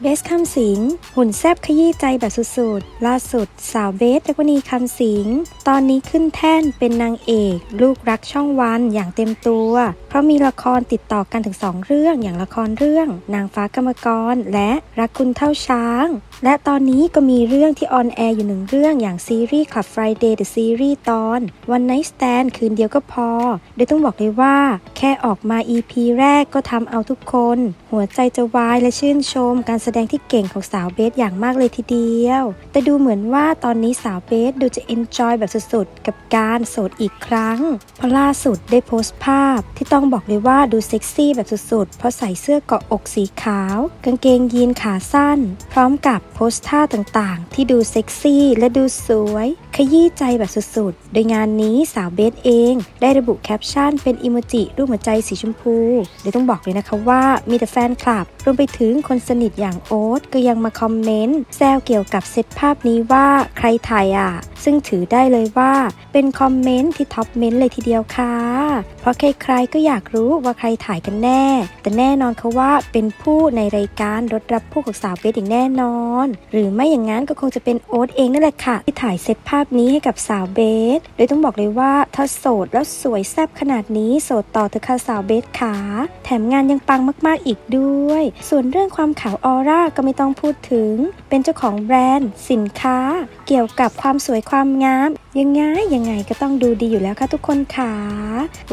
เบสคำสิง หุ่นแซบขยี้ใจแบบสุดๆ ล่าสุด สาวเบสดักวนีคำสิง ตอนนี้ขึ้นแท่นเป็นนางเอก ลูกรักช่องวันอย่างเต็มตัว เพราะมีละครติดต่อกันถึงสองเรื่องอย่างละครเรื่อง นางฟ้ากรรมกร และรักคุณเท่าช้าง และตอนนี้ก็มีเรื่องที่ออนแอร์อยู่หนึ่งเรื่องอย่างซีรีส์ Club Friday The Series ตอน One Night Stand คืนเดียวก็พอ โดยต้องบอกเลยว่า แค่ออกมา EP แรกก็ทำเอาทุกคน หัวใจจะวายและชื่นชมการแสดงที่เก่งของสาวเบสอย่างมากเลยทีเดียว แต่ดูเหมือนว่าตอนนี้สาวเบสดูจะ enjoy แบบสุดๆ กับการโสดอีกครั้ง เพราะล่าสุดได้โพสต์ภาพ ที่ต้องบอกเลยว่าดูเซ็กซี่แบบสุดๆ เพราะใส่เสื้อเกาะอกสีขาว กางเกงยีนขาสั้น พร้อมกับโพสท่าต่างๆ ที่ดูเซ็กซี่และดูสวย ขยี้ใจแบบสุดๆ โดยงานนี้สาวเบสเอง ได้ระบุแคปชั่นเป็นอิโมจิรูปหัวใจสีชมพูเดี๋ยวต้องบอกเลยนะคะว่ามีแต่แฟนคลับรวมไปถึงคนสนิทอย่างโอ๊ตก็ยังมาคอมเมนต์แซวเกี่ยวกับเซตภาพนี้ว่าใครถ่ายอะ ซึ่งถือได้เลยว่าเป็นคอมเมนต์ที่ท็อปเมนต์เลยทีเดียวค่ะ เพราะใครๆก็อยากรู้ว่าใครถ่ายกันแน่ แต่แน่นอนเขาว่าเป็นผู้ในรายการรถรับผู้ของสาวเบสอย่างแน่นอน หรือไม่อย่างนั้นก็คงจะเป็นโอ๊ตเองนั่นแหละค่ะ ที่ถ่ายเซตภาพนี้ให้กับสาวเบส โดยต้องบอกเลยว่าถ้าโสดแล้วสวยแซ่บขนาดนี้โสดต่อเถอค่ะสาวเบสขา แถมงานยังปังมากๆอีกด้วย ส่วนเรื่องความขาวออร่าก็ไม่ต้องพูดถึง เป็นเจ้าของแบรนด์ สินค้า เกี่ยวกับความสวยความงาม ยังไงยังไงก็ต้องดูดีอยู่แล้วค่ะทุกคนค่ะ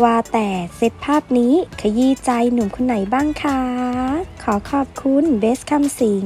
ว่าแต่เซตภาพนี้ขยี้ใจหนุ่มคนไหนบ้างคะขอขอบคุณเบสคำสิง